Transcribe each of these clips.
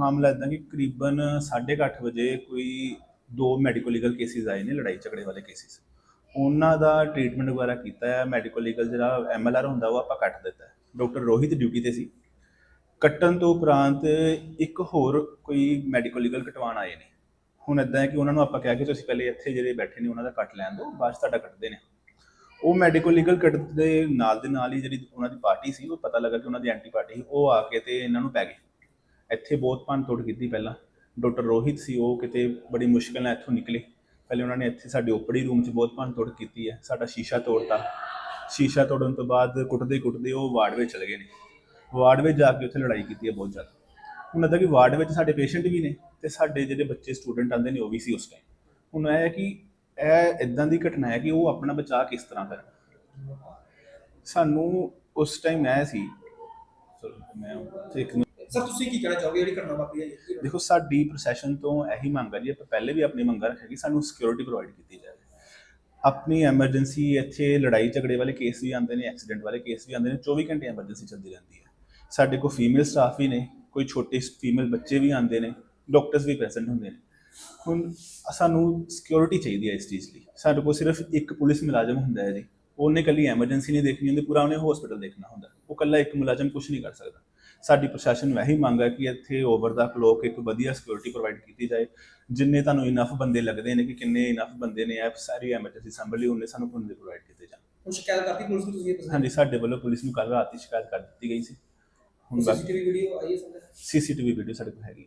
ਮਾਮਲਾ ਇਦਾਂ ਕਿ ਕਰੀਬਨ 8:30 ਵਜੇ ਕੋਈ ਦੋ ਮੈਡੀਕਲ ਲੀਗਲ ਕੇਸਿਸ ਆਏ ਨੇ ਲੜਾਈ ਝਗੜੇ ਵਾਲੇ ਕੇਸਿਸ ਉਹਨਾਂ ਦਾ ਟ੍ਰੀਟਮੈਂਟ ਵਗੈਰਾ ਕੀਤਾ ਹੈ। ਮੈਡੀਕਲ ਲੀਗਲ ਜਿਹੜਾ ਐਮਐਲਆਰ ਹੁੰਦਾ ਉਹ ਆਪਾਂ ਕੱਟ ਦਿੱਤਾ ਹੈ। ਡਾਕਟਰ ਰੋਹਿਤ ਡਿਊਟੀ ਤੇ ਸੀ। ਕੱਟਣ ਤੋਂ ਉਪਰੰਤ ਇੱਕ ਹੋਰ ਕੋਈ ਮੈਡੀਕਲ ਲੀਗਲ ਕਟਵਾਉਣ ਆਏ ਨੇ। ਹੁਣ ਇਦਾਂ ਹੈ ਕਿ ਉਹਨਾਂ ਨੂੰ ਆਪਾਂ ਕਿਹਾ ਕਿ ਤੁਸੀਂ ਪਹਿਲੇ ਇੱਥੇ ਜਿਹੜੇ ਬੈਠੇ ਨੇ, ਉਹਨਾਂ ਦਾ ਕੱਟ ਲੈਣ ਦਿਓ, ਬਾਅਦ 'ਚ ਤੁਹਾਡਾ ਕੱਟਦੇ ਨੇ। ਉਹ ਮੈਡੀਕਲ ਲੀਗਲ ਕੱਟ ਦੇ ਨਾਲ ਦੇ ਨਾਲ ਹੀ ਜਿਹੜੀ ਉਹਨਾਂ ਦੀ ਪਾਰਟੀ ਸੀ, ਉਹ ਪਤਾ ਲੱਗਾ ਕਿ ਉਹਨਾਂ ਦੀ ਐਂਟੀ ਪਾਰਟੀ ਸੀ, ਉਹ ਆ ਕੇ ਤੇ ਇਹਨਾਂ ਨੂੰ ਪੈ ਗਏ। ਇੱਥੇ ਬਹੁਤ ਭੰਨ ਤੋੜ ਕੀਤੀ ਪਹਿਲਾਂ। ਡਾਕਟਰ ਰੋਹਿਤ ਸੀ, ਉਹ ਕਿਤੇ ਬੜੀ ਮੁਸ਼ਕਿਲ ਨਾਲ ਇੱਥੋਂ ਨਿਕਲੇ। ਪਹਿਲੇ ਉਹਨਾਂ ਨੇ ਇੱਥੇ ਸਾਡੇ ਓਪੜੀ ਰੂਮ 'ਚ ਬਹੁਤ ਭੰਨ ਤੋੜ ਕੀਤੀ ਹੈ, ਸਾਡਾ ਸ਼ੀਸ਼ਾ ਤੋੜਤਾ। ਸ਼ੀਸ਼ਾ ਤੋੜਨ ਤੋਂ ਬਾਅਦ ਕੁੱਟਦੇ ਕੁੱਟਦੇ ਉਹ ਵਾਰਡ ਵਿੱਚ ਚਲੇ ਗਏ ਨੇ। ਵਾਰਡ ਵਿੱਚ ਜਾ ਕੇ ਉੱਥੇ ਲੜਾਈ ਕੀਤੀ ਹੈ ਬਹੁਤ ਜ਼ਿਆਦਾ। ਹੁਣ ਇਹਦਾ ਕਿ ਵਾਰਡ ਵਿੱਚ ਸਾਡੇ ਪੇਸ਼ੈਂਟ ਵੀ ਨੇ ਤੇ ਸਾਡੇ ਜਿਹੜੇ ਬੱਚੇ ਸਟੂਡੈਂਟ ਆਉਂਦੇ ਨੇ ਉਹ ਵੀ ਸੀ ਉਸ ਟਾਈਮ ਹੁਣ ਇਹ ਹੈ ਕਿ ਇਹ ਇਦਾਂ ਦੀ ਘਟਨਾ ਹੈ ਕਿ ਉਹ ਆਪਣਾ ਬਚਾਅ ਕਿਸ ਤਰ੍ਹਾਂ ਕਰਨ। ਸਾਨੂੰ ਉਸ ਟਾਈਮ ਮੈਂ ਸੀ। ਮੈਂ ਇੱਕ ਸਰ, ਤੁਸੀਂ ਕੀ ਕਹਿਣਾ ਚਾਹੋਗੇ? ਜਿਹੜੀ ਘਟਨਾ ਵਾਪਰੀ ਹੈ ਜੀ? ਦੇਖੋ, ਸਾਡੀ ਪ੍ਰੋਸੈਸ਼ਨ ਤੋਂ ਇਹੀ ਮੰਗ ਹੈ ਜੀ, ਆਪਾਂ ਪਹਿਲੇ ਵੀ ਆਪਣੀ ਮੰਗਾਂ ਰੱਖਿਆ ਕਿ ਸਾਨੂੰ ਸਿਕਿਉਰਿਟੀ ਪ੍ਰੋਵਾਈਡ ਕੀਤੀ ਜਾਵੇ। ਆਪਣੀ ਐਮਰਜੈਂਸੀ ਇੱਥੇ ਲੜਾਈ ਝਗੜੇ ਵਾਲੇ ਕੇਸ ਵੀ ਆਉਂਦੇ ਨੇ ਐਕਸੀਡੈਂਟ ਵਾਲੇ ਕੇਸ ਵੀ ਆਉਂਦੇ ਨੇ 24 ਘੰਟੇ ਐਮਰਜੈਂਸੀ ਚੱਲਦੀ ਰਹਿੰਦੀ ਹੈ। ਸਾਡੇ ਕੋਲ ਫੀਮੇਲ ਸਟਾਫ ਵੀ ਨੇ, ਕੋਈ ਛੋਟੇ ਫੀਮੇਲ ਬੱਚੇ ਵੀ ਆਉਂਦੇ ਨੇ ਡਾਕਟਰਸ ਵੀ ਪ੍ਰੈਜ਼ੈਂਟ ਹੁੰਦੇ ਨੇ। ਹੁਣ ਸਾਨੂੰ ਸਿਕਿਉਰਿਟੀ ਚਾਹੀਦੀ ਹੈ ਇਸ ਚੀਜ਼ ਲਈ। ਸਾਡੇ ਕੋਲ ਸਿਰਫ ਇੱਕ ਪੁਲਿਸ ਮੁਲਾਜ਼ਮ ਹੁੰਦਾ ਹੈ ਜੀ। ਉਹਨੇ ਕੱਲੀ ਐਮਰਜੈਂਸੀ ਨਹੀਂ ਦੇਖਣੀ ਹੁੰਦੀ, ਪੂਰਾ ਉਹਨੇ ਹਸਪੀਟਲ ਦੇਖਣਾ ਹੁੰਦਾ। ਉਹ ਕੱਲਾ ਇੱਕ ਮੁਲਾਜ਼ਮ ਕੁਝ ਨਹੀਂ ਕਰ ਸਕਦਾ। ਸਾਡੀ ਪ੍ਰਸ਼ਾਸਨ ਵਹੀ ਮੰਗ ਹੈ ਕਿ ਇੱਥੇ ਓਵਰ ਦਾ ਕਲੋਕ ਇੱਕ ਵਧੀਆ ਸਿਕਿਉਰਿਟੀ ਪ੍ਰੋਵਾਈਡ ਕੀਤੀ ਜਾਏ। ਜਿੰਨੇ ਤੁਹਾਨੂੰ ਇਨਫ ਬੰਦੇ ਲੱਗਦੇ ਨੇ ਕਿ ਕਿੰਨੇ ਇਨਫ ਬੰਦੇ ਨੇ ਇਹ ਸਾਰੀ ਐਮਰਜੈਂਸੀ ਸੰਭਲੀ ਉਹਨੇ ਸਾਨੂੰ ਬੰਦੇ ਪ੍ਰੋਵਾਈਡ ਕੀਤੇ ਜਾਣ। ਹੁਣ ਸ਼ਿਕਾਇਤ ਕਰਤੀ ਪੁਲਿਸ ਨੂੰ ਤੁਸੀਂ ਇਹ ਹਾਂਜੀ ਸਾਡੇ ਵੱਲੋਂ ਪੁਲਿਸ ਨੂੰ ਕੱਲ ਰਾਤ ਹੀ ਸ਼ਿਕਾਇਤ ਕਰ ਦਿੱਤੀ ਗਈ ਸੀ। ਹੁਣ ਸੀਸੀਟੀਵੀ ਵੀਡੀਓ ਆਈ ਹੈ ਸਰ ਸੀਸੀਟੀਵੀ ਵੀਡੀਓ ਸਾਡੇ ਕੋਲ ਹੈਗੀ।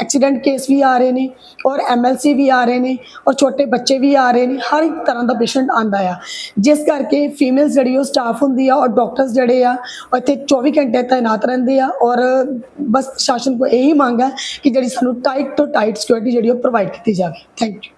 ਐਕਸੀਡੈਂਟ ਕੇਸ ਵੀ ਆ ਰਹੇ ਨੇ ਔਰ ਐਮਐਲਸੀ ਵੀ ਆ ਰਹੇ ਨੇ ਔਰ ਛੋਟੇ ਬੱਚੇ ਵੀ ਆ ਰਹੇ ਨੇ, ਹਰ ਇੱਕ ਤਰ੍ਹਾਂ ਦਾ ਪੇਸ਼ੈਂਟ ਆਂਦਾ ਆ। ਜਿਸ ਕਰਕੇ ਫੀਮੇਲਸ ਜਿਹੜੀ ਉਹ ਸਟਾਫ ਹੁੰਦੀ ਆ ਔਰ ਡਾਕਟਰਸ ਜਿਹੜੇ ਆ, ਉਹ ਇੱਥੇ 24 ਘੰਟੇ ਤਾਇਨਾਤ ਰਹਿੰਦੇ ਆ ਔਰ ਬਸ ਪ੍ਰਸ਼ਾਸਨ ਕੋ ਇਹੀ ਮੰਗ ਹੈ ਕਿ ਜਿਹੜੀ ਸਾਨੂੰ ਟਾਈਟ ਤੋਂ ਟਾਈਟ ਸਿਕਿਉਰਿਟੀ ਜਿਹੜੀ ਉਹ ਪ੍ਰੋਵਾਈਡ ਕੀਤੀ ਜਾਵੇ। ਥੈਂਕ ਯੂ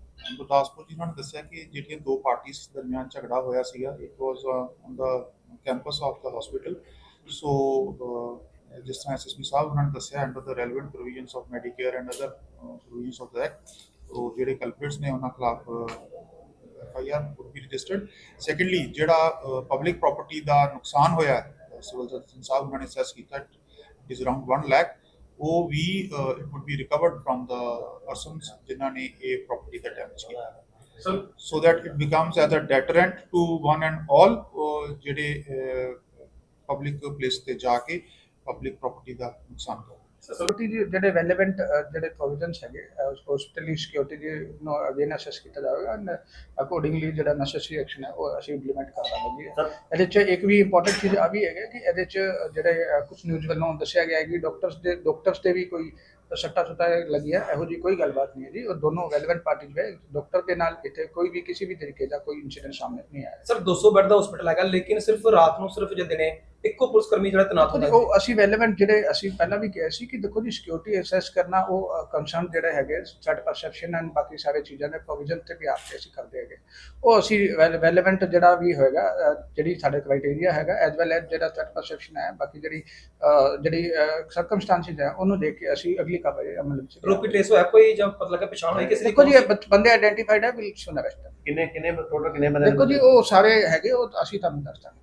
ਗੁਰਦਾਸਪੁਰ ਜੀ ਉਹਨਾਂ ਨੇ ਦੱਸਿਆ ਕਿ ਜਿਹੜੀਆਂ ਦੋ ਪਾਰਟੀਆਂ ਦਰਮਿਆਨ ਝਗੜਾ ਹੋਇਆ ਸੀਗਾ it was on the campus of the hospital so ਜਿਸ ਤਰ੍ਹਾਂ ਐਸਐਸਪੀ ਸਾਹਿਬ ਉਹਨਾਂ ਨੇ ਦੱਸਿਆ under the relevant provisions of Medicare and other provisions of the act so ਜਿਹੜੇ ਕਲਪ੍ਰਿਟਸ ਨੇ ਉਹਨਾਂ ਖਿਲਾਫ F I R would be registered secondly ਜਿਹੜਾ ਪਬਲਿਕ ਪ੍ਰਾਪਰਟੀ ਦਾ ਨੁਕਸਾਨ ਹੋਇਆ ਸਿਵਲ ਸਰਜਨ ਸਾਹਿਬ ਉਹਨਾਂ ਨੇ ਸੈਸ ਕੀਤਾ ਇਟ ਇਜ਼ ਅਰਾਊਂਡ 1 ਲੱਖ ਉਹ ਵੀ it would be recovered from the persons ਜਿਨ੍ਹਾਂ ਨੇ ਇਹ ਪ੍ਰਾਪਰਟੀ ਦਾ ਡੈਮੇਜ ਕੀਤਾ। Sir that it becomes as a deterrent to one and all uh, ਜਿਹੜੇ ਪਬਲਿਕ ਪਲੇਸ ਤੇ ਜਾ ਕੇ ਪਬਲਿਕ ਪ੍ਰਾਪਰਟੀ ਦਾ ਨੁਕਸਾਨ ਕਰ ਸਿਕਿਉਰਿਟੀ ਦੇ ਜਿਹੜੇ ਰੈਲੇਵੈਂਟ ਜਿਹੜੇ ਪ੍ਰੋਵੀਜ਼ਨਸ ਹੈਗੇ ਹਸਪੀਟਲੀ ਸਿਕਿਉਰਿਟੀ ਦੇ ਨੂੰ ਅਗੇਨ ਅਸੈਸ ਕੀਤਾ ਜਾਵੇਗਾ ਐਂਡ ਅਕੋਰਡਿੰਗਲੀ ਜਿਹੜਾ ਨੈਸੈਸਰੀ ਐਕਸ਼ਨ ਹੈ ਉਹ ਅਸੀਂ ਇੰਪਲੀਮੈਂਟ ਕਰ ਲਾਂਗੇ ਇਹਦੇ ਚ ਇੱਕ ਵੀ ਇੰਪੋਰਟੈਂਟ ਚੀਜ਼ ਆ ਵੀ ਹੈਗਾ ਕਿ ਇਹਦੇ ਚ ਜਿਹੜੇ ਕੁਝ ਨਿਊਜ਼ ਵੱਲੋਂ ਦੱਸਿਆ ਗਿਆ ਹੈ ਕਿ ਡਾਕਟਰਸ ਦੇ ਡਾਕਟਰਸ ਤੇ ਵੀ ਕੋਈ ਸੱਟਾ ਸੁੱਟਾ ਲੱਗੀ ਹੈ ਇਹੋ ਜੀ ਕੋਈ ਗੱਲਬਾਤ ਨਹੀਂ ਹੈ ਜੀ। ਉਹ ਦੋਨੋਂ ਰੈਲੇਵੈਂਟ ਪਾਰਟੀਜ਼ ਹੈ ਡਾਕਟਰ ਦੇ ਨਾਲ ਇੱਥੇ ਕੋਈ ਵੀ ਕਿਸੇ ਵੀ ਤਰੀਕੇ ਦਾ ਕੋਈ ਇਨਸੀਡੈਂਟ ਸਾਹਮਣੇ ਨਹੀਂ ਆਇਆ। ਸਰ 200 ਬੈੱਡ ਦਾ ਹਸਪੀਟਲ ਹੈਗਾ ਲੇਕਿਨ ਸਿਰਫ ਰਾਤ ਨੂੰ ਸਿਰਫ ਜੇ ਦਿਨੇ ਇੱਕੋ ਪੁਲਿਸ ਕਰਮੀ ਜਿਹੜਾ ਤੈਨਾਤ ਦੇਖੋ ਜੀ ਹੁੰਦਾ ਉਹ ਅਸੀਂ ਰੈਲੇਵੈਂਟ ਜਿਹੜੇ ਅਸੀਂ ਪਹਿਲਾਂ ਵੀ ਕਿਹਾ ਸੀ ਕਿ ਦੇਖੋ ਜੀ ਸਿਕਿਉਰਿਟੀ ਅਸੈਸ ਕਰਨਾ ਉਹ ਕੰਸਰਨ ਜਿਹੜੇ ਹੈਗੇ ਸੈਟ ਪਰਸੈਪਸ਼ਨ ਐਂਡ ਬਾਕੀ ਸਾਰੇ ਚੀਜ਼ਾਂ ਦੇ ਪ੍ਰੋਵੀਜ਼ਨ ਤੇ ਵੀ ਆਪ ਤੇ ਅਸੀਂ ਕਰਦੇ ਹੈਗੇ। ਉਹ ਅਸੀਂ ਰੈਲੇਵੈਂਟ ਜਿਹੜਾ ਵੀ ਹੋਏਗਾ ਜਿਹੜੀ ਸਾਡੇ ਕ੍ਰਾਈਟੇਰੀਆ ਹੈਗਾ ਐਸ ਵੈਲ ਐਸ ਜਿਹੜਾ ਸੈਟ ਪਰਸੈਪਸ਼ਨ ਹੈ ਬਾਕੀ ਜਿਹੜੀ ਜਿਹੜੀ ਸਰਕਮਸਟੈਂਸਸ ਹੈ ਉਹਨੂੰ ਦੇਖ ਕੇ ਅਸੀਂ ਅਗਲੀ ਕਾਰਵਾਈ ਅਮਲ ਵਿੱਚ ਰੋਪੀ ਟ੍ਰੇਸ ਹੋਇਆ ਕੋਈ ਜਾਂ ਪਤਾ ਲੱਗਾ ਪਛਾਣ ਹੋਈ ਕਿਸੇ ਦੀ? ਦੇਖੋ ਜੀ ਬੰਦੇ ਆਇਡੈਂਟੀਫਾਈਡ ਹੈ ਵਿਲ ਸੁਨ ਅਰੈਸਟ ਕਿੰਨੇ ਕਿੰਨੇ ਟੋਟਲ ਕਿੰਨੇ ਬੰਦੇ ਦੇਖੋ ਜੀ ਉਹ ਸਾਰੇ ਹੈਗੇ ਉਹ ਅਸੀਂ ਤੁਹਾਨੂੰ ਦੱਸ ਦਾਂਗੇ।